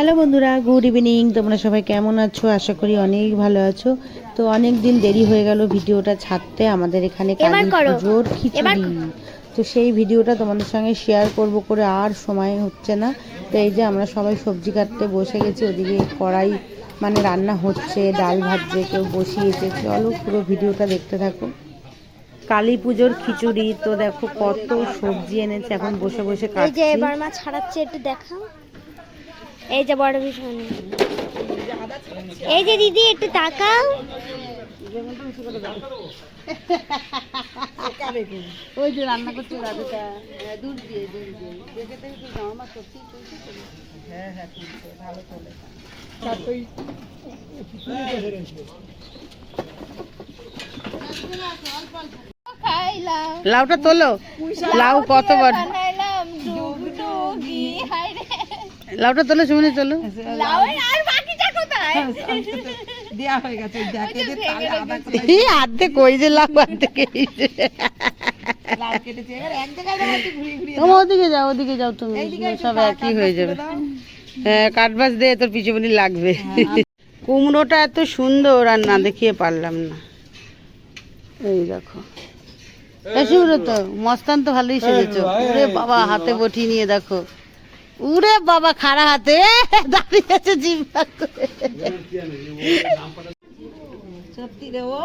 Hello বন্ধুরা good evening. তোমরা সবাই কেমন আছো? আশা করি অনেক ভালো আছো। তো অনেক দিন দেরি হয়ে গেল ভিডিওটা ছাড়তে। আমাদের এখানে কালী পুজোর খিচুড়ি। তো সেই ভিডিওটা তোমাদের সঙ্গে শেয়ার করব করে আর সময় হচ্ছে না। তো এই যে আমরা সবাই সবজি কাটতে বসে গেছি ওদিকে কড়াই মানে রান্না হচ্ছে ডাল ভাজছে কেউ বসিয়েছে। চলো পুরো ভিডিওটা দেখতে থাকো। কালী পুজোর খিচুড়ি তো দেখো কত সবজি এনেছে এখন বসে বসে কাটছি। এবার মা ছাড়াচ্ছে একটু দেখাও। এই যে বড় ভীষণ। এই যে দিদি একটু তাকাও। ওই যে রান্না করছে দাদুটা। দুধ দিয়ে দুধ দিয়ে। দেখে দেখে তুই জামা সত্যি চলছে হ্যাঁ হ্যাঁ তুলছে ভালো চলে লাউটা তোলো। লাউ কত বড়? লাউটা তোলো সুমনি তোলো। এই অর্ধেক কই লাউ অর্ধেক এই যে। ওদিকে যাও ওদিকে যাও তুমি। সব একই হয়ে যাবে। হ্যাঁ কাঠবাস তোর পিছুবনি লাগবে। কুমড়োটা এত সুন্দর আর না দেখিয়ে পারলাম না। এই দেখো। তো মস্তান তো ভালোই সেজেছো। বাবা হাতে বটি নিয়ে দেখো। উরে বাবা খাড়া হাতে দাঁড়িয়ে আছে জিম সত্যি রে ও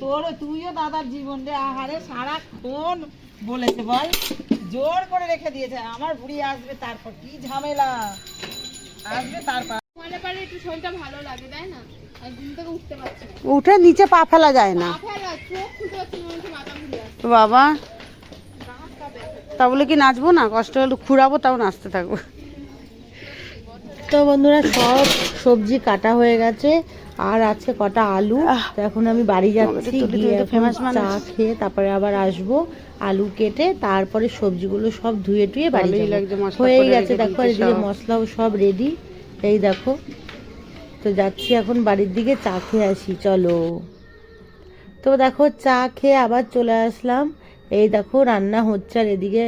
তোর তুইও দাদার জীবন রে আহারে সারাক্ষণ বলেছে বল জোর করে রেখে দিয়েছে আমার বুড়ি আসবে তারপর কি ঝামেলা আসবে তারপর। উঠে নিচে পা ফেলা যায় না। বাবা তা বলে কি নাচবো না? কষ্ট হলে খুঁড়াবো তাও নাচতে থাকব। তো বন্ধুরা সব সবজি কাটা হয়ে গেছে। আর আছে কটা আলু। তো এখন আমি বাড়ি যাচ্ছি গিয়ে চা খেয়ে তারপরে আবার আসব আলু কেটে। তারপরে সবজিগুলো সব ধুয়ে টুয়ে বাড়ি হয়ে গেছে দেখো এদিকে মশলাও সব রেডি এই দেখো। তো যাচ্ছি এখন বাড়ির দিকে চা খেয়ে আসি চলো। তো দেখো চা খেয়ে আবার চলে আসলাম। এই দেখো রান্না হচ্ছে। আর এদিকে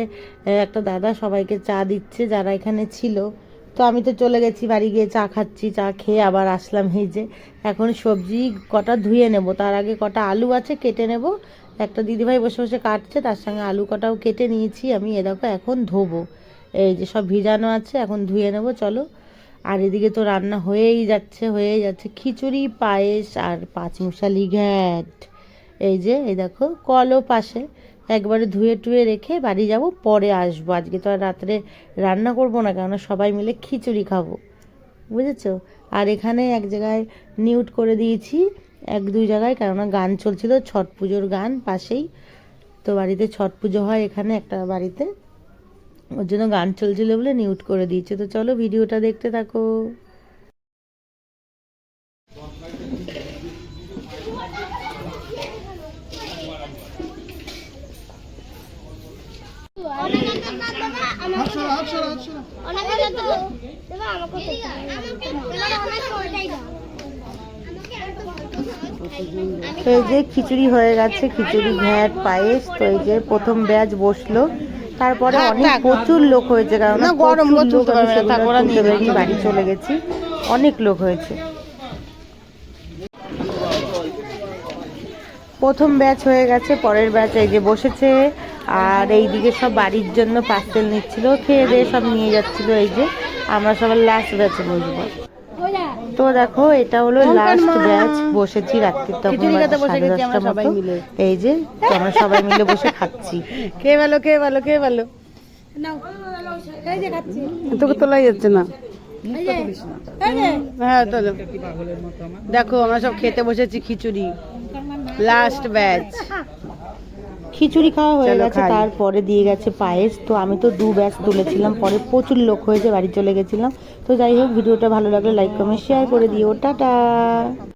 একটা দাদা সবাইকে চা দিচ্ছে যারা এখানে ছিল। তো আমি তো চলে গেছি বাড়ি গিয়ে চা খাচ্ছি, চা খেয়ে আবার আসলাম এই যে। এখন সবজি কটা ধুয়ে নেব, তার আগে কটা আলু আছে কেটে নেব। একটা দিদিভাই বসে বসে কাটছে, তার সঙ্গে আলু কটাও কেটে নিয়েছি আমি, এ দেখো এখন ধোবো। এই যে সব ভিজানো আছে, এখন ধুয়ে নেব, চলো। আর এদিকে তো রান্না হয়েই যাচ্ছে হয়েই যাচ্ছে। খিচুড়ি, পায়েস আর পাঁচমশালি ঘ্যাট। এই যে, এই দেখো, কলও পাশে। একবারে ধুয়ে টুয়ে রেখে বাড়ি যাব, পরে আসব। আজকে তো আর রাত্রে রান্না করব না, কেননা সবাই মিলে খিচুড়ি খাব। বুঝেছ? আর এখানে এক জায়গায় নিউট করে দিয়েছি, এক দুই জায়গায়, কেননা গান চলছিল, ছট পুজোর গান পাশেই। তো বাড়িতে ছট পুজো হয় এখানে, একটা বাড়িতে। ওর জন্য গান চলছিল বলে নিউট করে দিয়েছে। তো চলো ভিডিওটা দেখতে থাকো। এই যে খিচুড়ি হয়ে গেছে খিচুড়ি ঘ্যাট পায়েস তো এই যে প্রথম ব্যাচ বসল। তারপরে অনেক প্রচুর লোক হয়েছে কারণ গরম বাড়ি চলে গেছি। অনেক লোক হয়েছে। প্রথম ব্যাচ হয়ে গেছে পরের ব্যাচ এই যে বসেছে। আর এই দিকে সব বাড়ির জন্য পার্সেল নিচ্ছিল খেয়ে দিয়ে সব নিয়ে যাচ্ছিল এই যে। আমরা সবার লাস্ট ব্যাচে বসবো। তো দেখো এটা হলো লাস্ট ব্যাচ বসেছি রাত্রি তখন সাড়ে দশটা মতো। এই যে আমরা সবাই মিলে বসে খাচ্ছি। কে ভালো কে ভালো কে ভালো। তোকে তোলাই যাচ্ছে না। হ্যাঁ তোলো। দেখো আমরা সব খেতে বসেছি খিচুড়ি। লাস্ট ব্যাচ খিচুড়ি খাওয়া হয়ে গেছে তারপরে দিয়ে গেছে পায়েস। তো আমি তো দু ব্যাচ তুলেছিলাম পরে প্রচুর লোক হয়েছে বাড়ি চলে গেছিলাম। তো যাই হোক ভিডিওটা ভালো লাগলে লাইক কমেন্ট শেয়ার করে দিও। টাটা!